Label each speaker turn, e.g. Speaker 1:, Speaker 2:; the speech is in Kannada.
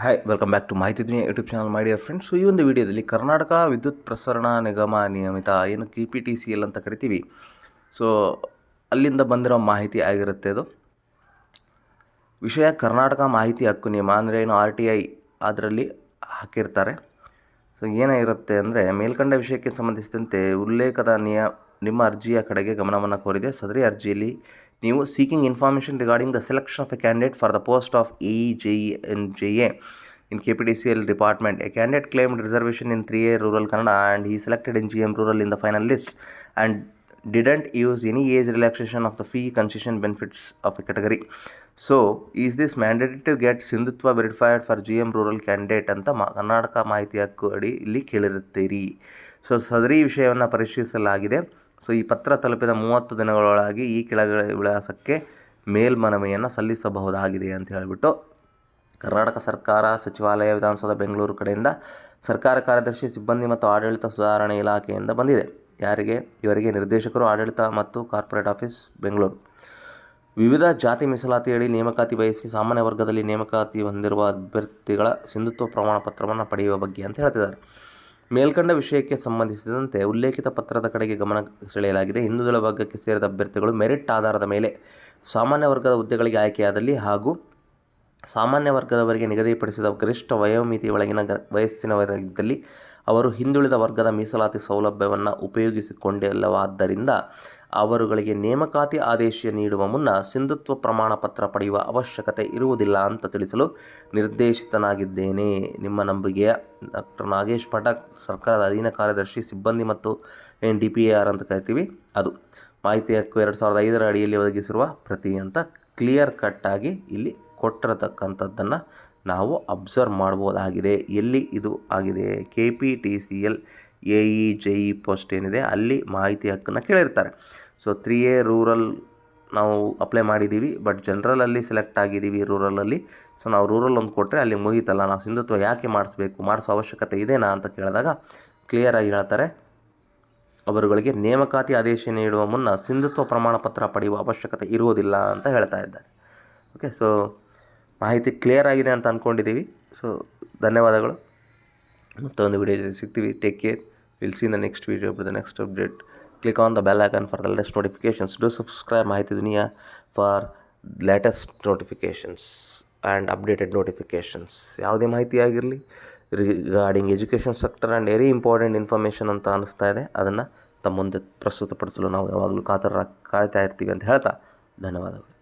Speaker 1: ಹಾಯ್ ವೆಲ್ಕಮ್ ಬ್ಯಾಕ್ ಟು ಮಾಹಿತಿ ದುನಿಯಾ ಯೂಟ್ಯೂಬ್ ಚಾನಲ್ ಮಾಡಿ ಫ್ರೆಂಡ್ಸ್ ಈ ಒಂದು ವಿಡಿಯೋದಲ್ಲಿ ಕರ್ನಾಟಕ ವಿದ್ಯುತ್ ಪ್ರಸರಣ ನಿಗಮ ನಿಯಮಿತ ಏನು K P T C L ಅಂತ ಕರಿತೀವಿ. ಸೊ ಅಲ್ಲಿಂದ ಬಂದಿರೋ ಮಾಹಿತಿ ಆಗಿರುತ್ತೆ ಅದು. ವಿಷಯ ಕರ್ನಾಟಕ ಮಾಹಿತಿ ಹಕ್ಕು ನಿಯಮ ಅಂದರೆ ಏನು ಆರ್ ಟಿ ಐ ಅದರಲ್ಲಿ ಹಾಕಿರ್ತಾರೆ. ಸೊ ಏನಾಗಿರುತ್ತೆ ಅಂದರೆ ಮೇಲ್ಕಂಡ ವಿಷಯಕ್ಕೆ ಸಂಬಂಧಿಸಿದಂತೆ ಉಲ್ಲೇಖದ ನಿಯ, ನಿಮ್ಮ ಅರ್ಜಿಯ ಕಡೆಗೆ ಗಮನವನ್ನು ಕೋರಿದೆ. ಸದರಿ ಅರ್ಜಿಯಲ್ಲಿ ನೀವು seeking information regarding the selection of a candidate for the post of E J N J A in K P D C L department a candidate claimed reservation in three A rural Kannada and ಈ selected in G M rural in the final list and didn't use any age relaxation of the fee concession benefits of a category. So, is this mandatory to get ಸಿಂಧುತ್ವ verified for G M rural candidate ಅಂತ ಮಾ ಕರ್ನಾಟಕ ಮಾಹಿತಿ ಹಕ್ಕು ಅಡಿ ಇಲ್ಲಿ ಕೇಳಿರುತ್ತೀರಿ. ಸೊ ಸದರಿ ವಿಷಯವನ್ನು ಪರಿಶೀಲಿಸಲಾಗಿದೆ. ಸೊ ಈ ಪತ್ರ ತಲುಪಿದ ಮೂವತ್ತು ದಿನಗಳೊಳಗಾಗಿ ಈ ಕೆಳಗಡೆ ವಿಳಾಸಕ್ಕೆ ಮೇಲ್ಮನವಿಯನ್ನು ಸಲ್ಲಿಸಬಹುದಾಗಿದೆ ಅಂತ ಹೇಳಿಬಿಟ್ಟು ಕರ್ನಾಟಕ ಸರ್ಕಾರ, ಸಚಿವಾಲಯ, ವಿಧಾನಸೌಧ, ಬೆಂಗಳೂರು ಕಡೆಯಿಂದ ಸರ್ಕಾರ ಕಾರ್ಯದರ್ಶಿ, ಸಿಬ್ಬಂದಿ ಮತ್ತು ಆಡಳಿತ ಸುಧಾರಣೆ ಇಲಾಖೆಯಿಂದ ಬಂದಿದೆ. ಯಾರಿಗೆ? ಇವರಿಗೆ ನಿರ್ದೇಶಕರು, ಆಡಳಿತ ಮತ್ತು ಕಾರ್ಪೊರೇಟ್ ಆಫೀಸ್, ಬೆಂಗಳೂರು. ವಿವಿಧ ಜಾತಿ ಮೀಸಲಾತಿಯಡಿ ನೇಮಕಾತಿ ಬಯಸಿ ಸಾಮಾನ್ಯ ವರ್ಗದಲ್ಲಿ ನೇಮಕಾತಿ ಹೊಂದಿರುವ ಅಭ್ಯರ್ಥಿಗಳ ಸಿಂಧುತ್ವ ಪ್ರಮಾಣ ಪತ್ರವನ್ನು ಪಡೆಯುವ ಬಗ್ಗೆ ಅಂತ ಹೇಳ್ತಿದ್ದಾರೆ. ಮೇಲ್ಕಂಡ ವಿಷಯಕ್ಕೆ ಸಂಬಂಧಿಸಿದಂತೆ ಉಲ್ಲೇಖಿತ ಪತ್ರದ ಕಡೆಗೆ ಗಮನ ಸೆಳೆಯಲಾಗಿದೆ. ಹಿಂದುಳಿದ ವರ್ಗಕ್ಕೆ ಸೇರಿದ ಅಭ್ಯರ್ಥಿಗಳು ಮೆರಿಟ್ ಆಧಾರದ ಮೇಲೆ ಸಾಮಾನ್ಯ ವರ್ಗದ ಹುದ್ದೆಗಳಿಗೆ ಆಯ್ಕೆಯಾದಲ್ಲಿ ಹಾಗೂ ಸಾಮಾನ್ಯ ವರ್ಗದವರಿಗೆ ನಿಗದಿಪಡಿಸಿದ ಗರಿಷ್ಠ ವಯೋಮಿತಿ ಒಳಗಿನ ವಯಸ್ಸಿನವರಾಗಿದ್ದಲ್ಲಿ ಅವರು ಹಿಂದುಳಿದ ವರ್ಗದ ಮೀಸಲಾತಿ ಸೌಲಭ್ಯವನ್ನು ಉಪಯೋಗಿಸಿಕೊಂಡಿಲ್ಲವಾದ್ದರಿಂದ ಅವರುಗಳಿಗೆ ನೇಮಕಾತಿ ಆದೇಶ ನೀಡುವ ಮುನ್ನ ಸಿಂಧುತ್ವ ಪ್ರಮಾಣ ಪತ್ರ ಪಡೆಯುವ ಅವಶ್ಯಕತೆ ಇರುವುದಿಲ್ಲ ಅಂತ ತಿಳಿಸಲು ನಿರ್ದೇಶಿತನಾಗಿದ್ದೇನೆ. ನಿಮ್ಮ ನಂಬಿಕೆಯ ಡಾಕ್ಟರ್ ನಾಗೇಶ್ ಪಟಕ್, ಸರ್ಕಾರದ ಅಧೀನ ಕಾರ್ಯದರ್ಶಿ, ಸಿಬ್ಬಂದಿ ಮತ್ತು ಏನು ಡಿ ಪಿ ಆರ್ ಅಂತ ಕರಿತೀವಿ. ಅದು ಮಾಹಿತಿ ಹಕ್ಕು ಎರಡು ಸಾವಿರದ ಐದರ ಅಡಿಯಲ್ಲಿ ಒದಗಿಸಿರುವ ಪ್ರತಿ ಅಂತ ಕ್ಲಿಯರ್ ಕಟ್ಟಾಗಿ ಇಲ್ಲಿ ಕೊಟ್ಟಿರತಕ್ಕಂಥದ್ದನ್ನು ನಾವು ಅಬ್ಸರ್ವ್ ಮಾಡ್ಬೋದಾಗಿದೆ. ಎಲ್ಲಿ ಇದು ಆಗಿದೆ? K P T C L A E J E post ಏನಿದೆ, ಅಲ್ಲಿ ಮಾಹಿತಿ ಹಕ್ಕನ್ನು ಕೇಳಿರ್ತಾರೆ. ಸೊ ತ್ರೀ ಎ ರೂರಲ್ ನಾವು ಅಪ್ಲೈ ಮಾಡಿದ್ದೀವಿ ಬಟ್ ಜನರಲಲ್ಲಿ ಸೆಲೆಕ್ಟ್ ಆಗಿದ್ದೀವಿ ರೂರಲಲ್ಲಿ ಸೊ ನಾವು ರೂರಲ್ ಒಂದು ಕೊಟ್ಟರೆ ಅಲ್ಲಿ ಮುಗೀತಲ್ಲ. ನಾವು ಸಿಂಧುತ್ವ ಯಾಕೆ ಮಾಡಿಸ್ಬೇಕು? ಮಾಡಿಸೋ ಅವಶ್ಯಕತೆ ಇದೆನಾ ಅಂತ ಕೇಳಿದಾಗ ಕ್ಲಿಯರಾಗಿ ಹೇಳ್ತಾರೆ. ಅವರುಗಳಿಗೆ ನೇಮಕಾತಿ ಆದೇಶ ನೀಡುವ ಮುನ್ನ ಸಿಂಧುತ್ವ ಪ್ರಮಾಣಪತ್ರ ಪಡೆಯುವ ಅವಶ್ಯಕತೆ ಇರುವುದಿಲ್ಲ ಅಂತ ಹೇಳ್ತಾ ಇದ್ದಾರೆ. ಓಕೆ ಸೊ ಮಾಹಿತಿ ಕ್ಲಿಯರ್ ಆಗಿದೆ ಅಂತ ಅಂದ್ಕೊಂಡಿದ್ದೀವಿ ಸೊ ಧನ್ಯವಾದಗಳು. ಮತ್ತೊಂದು ವಿಡಿಯೋ ಜೊತೆ ಸಿಗ್ತೀವಿ. Take care will see the next video the next update click on the bell icon for the latest notifications do subscribe ಮಾಹಿತಿ ದುನಿಯಾ for latest notifications and updated notifications ಯಾವುದೇ ಮಾಹಿತಿ ಆಗಿರಲಿ regarding education sector and very important information ಅಂತ ಅನಿಸ್ತಾ ಇದೆ. ಅದನ್ನು ತಮ್ಮ ಮುಂದೆ ಪ್ರಸ್ತುತಪಡಿಸಲು ನಾವು ಯಾವಾಗಲೂ ಕಾತರ ಕಾಯ್ತಾ ಇರ್ತೀವಿ ಅಂತ ಹೇಳ್ತಾ ಧನ್ಯವಾದಗಳು.